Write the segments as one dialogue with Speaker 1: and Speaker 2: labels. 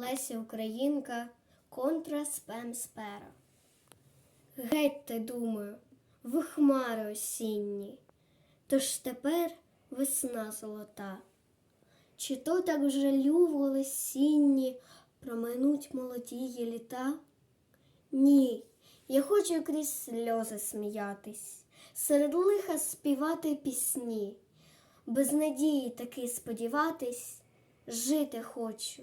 Speaker 1: Леся Українка, контра спем спера. Геть ти, думаю, ви хмари осінні, тож тепер весна золота. Чи то так жалю волосінні проминуть молодії літа? Ні, я хочу крізь сльози сміятись, серед лиха співати пісні, без надії таки сподіватись, жити хочу,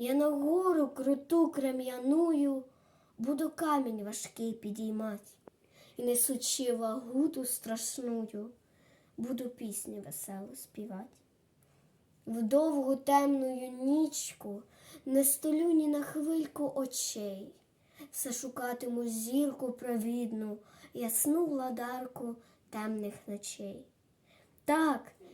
Speaker 1: Я на гору круту крем'яную, буду камінь важкий підіймать, і несучи вагу ту страшную, буду пісню веселу співать. В довгу темную нічку не столю ні на хвильку очей, все шукатиму зірку провідну, ясну владарку темних ночей. Так,